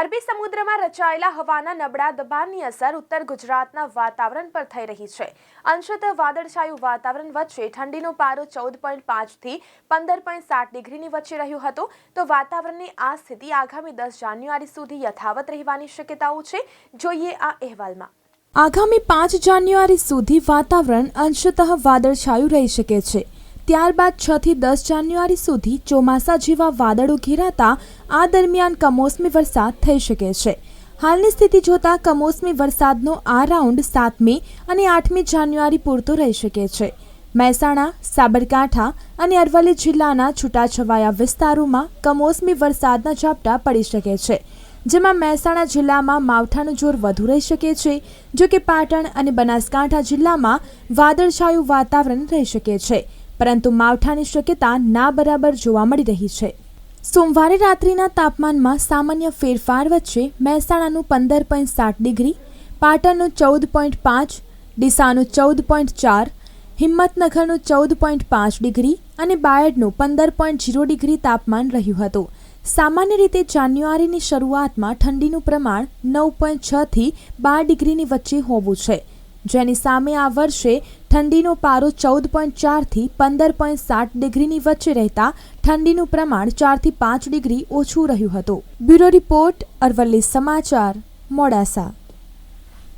અરબી સમુદ્રમાં રચાયેલા હવાના નબળા દબાણની અસર ઉત્તર ગુજરાતના વાતાવરણ પર થઈ રહી છે. અંશતઃ વાદળછાયું વાતાવરણ વચ્ચે ઠંડીનો પારો ચૌદ પોઈન્ટ પાંચથી પંદર પોઈન્ટ સાત ડિગ્રીની વચ્ચે રહ્યું હતું. તો વાતાવરણની આ સ્થિતિ આગામી દસ જાન્યુઆરી સુધી યથાવત રહેવાની શક્યતાઓ છે. જોઈએ આ અહેવાલમાં. આગામી પાંચ જાન્યુઆરી સુધી વાતાવરણ અંશતઃ વાદળછાયું રહી શકે છે. ત્યારબાદ છ થી દસ જાન્યુઆરી સુધી ચોમાસા જેવા વાદળો ઘેરાતા આ દરમિયાન કમોસમી વરસાદ થઈ શકે છે. હાલની સ્થિતિ જોતા કમોસમી વરસાદનો આ રાઉન્ડ સાતમી અને આઠમી જાન્યુઆરી પૂરતો રહી શકે છે. મહેસાણા, સાબરકાંઠા અને અરવલ્લી જિલ્લાના છૂટાછવાયા વિસ્તારોમાં કમોસમી વરસાદના ઝાપટા પડી શકે છે, જેમાં મહેસાણા જિલ્લામાં માવઠાનું જોર વધુ રહી શકે છે જો કે પાટણ અને બનાસકાંઠા જિલ્લામાં વાદળછાયું વાતાવરણ રહી શકે છે. પરંતુ માવઠાની શક્યતા ના બરાબર જોવા મળી રહી છે. સોમવારે રાત્રિના તાપમાનમાં સામાન્ય ફેરફાર વચ્ચે મહેસાણાનું પંદર પોઈન્ટ સાત ડિગ્રી, પાટણનું ચૌદ પોઈન્ટ પાંચ, ડીસાનું ચૌદ પોઈન્ટ ચાર, હિંમતનગરનું ચૌદ પોઈન્ટ પાંચ ડિગ્રી અને બાયડનું પંદર પોઈન્ટ જીરો ડિગ્રી તાપમાન રહ્યું હતું. સામાન્ય રીતે જાન્યુઆરીની શરૂઆતમાં ઠંડીનું પ્રમાણ નવ પોઈન્ટ છથી બાર ડિગ્રીની વચ્ચે હોવું છે. જેની સામે આ વર્ષે ઠંડીનો પારો ચૌદ પોઈન્ટ ચારથી પંદર પોઈન્ટ સાત ડિગ્રીની વચ્ચે રહેતા ઠંડીનું પ્રમાણ ચારથી પાંચ ડિગ્રી ઓછું રહ્યું હતું. બ્યુરો રિપોર્ટ અરવલ્લી સમાચાર, મોડાસા.